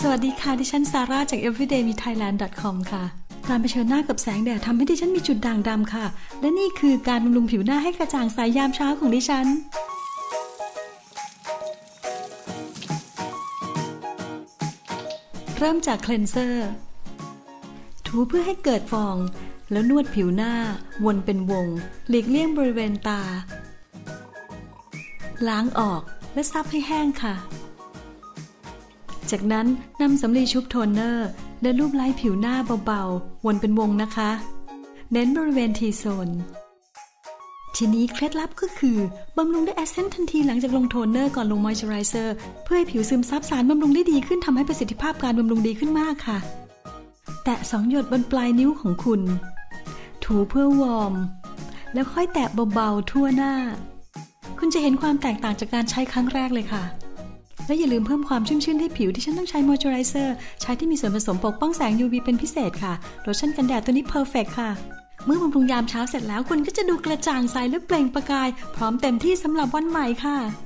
สวัสดีค่ะ ดิฉันซาร่าจาก everydaymithailand.com ค่ะ การเผชิญหน้ากับแสงแดดทำให้ดิฉันมีจุดด่างดำค่ะ และนี่คือการบำรุงผิวหน้าให้กระจ่างใสยามเช้าของดิฉันเริ่มจากเคลนเซอร์ ถูเพื่อให้เกิดฟอง แล้วนวดผิวหน้าวนเป็นวง หลีกเลี่ยงบริเวณตา ล้างออกและซับให้แห้งค่ะ จากนั้นนำสำลีชุบโทนเนอร์ และลูบไล้ผิวหน้าเบาๆ วนเป็นวงนะคะ เน้นบริเวณทีโซนทีนี้เคล็ดลับก็คือบำรุงด้วยแอสเซนต์ทันทีหลังจากลงโทนเนอร์ก่อนลงมอยเจอไรเซอร์เพื่อให้ผิวซึมซับสารบำรุงได้ดีขึ้นทำให้ประสิทธิภาพการบำรุงดีขึ้นมากค่ะ แตะสองหยดบนปลายนิ้วของคุณ ถูเพื่อวอร์ม แล้วค่อยแตะเบาๆทั่วหน้า คุณจะเห็นความแตกต่างจากการใช้ครั้งแรกเลยค่ะ และอย่าลืมเพิ่มความชุ่มชื่นให้ผิวที่ฉันต้องใช้มอยเจอไรเซอร์ใช้ที่มีส่วนผสมปกป้องแสง UV เป็นพิเศษค่ะโลชั่นกันแดดตัวนี้เพอร์เฟกค่ะเมื่อบำรุงยามเช้าเสร็จแล้วคุณก็จะดูกระจ่างใสและเปล่งประกาย พร้อมเต็มที่สำหรับวันใหม่ค่ะ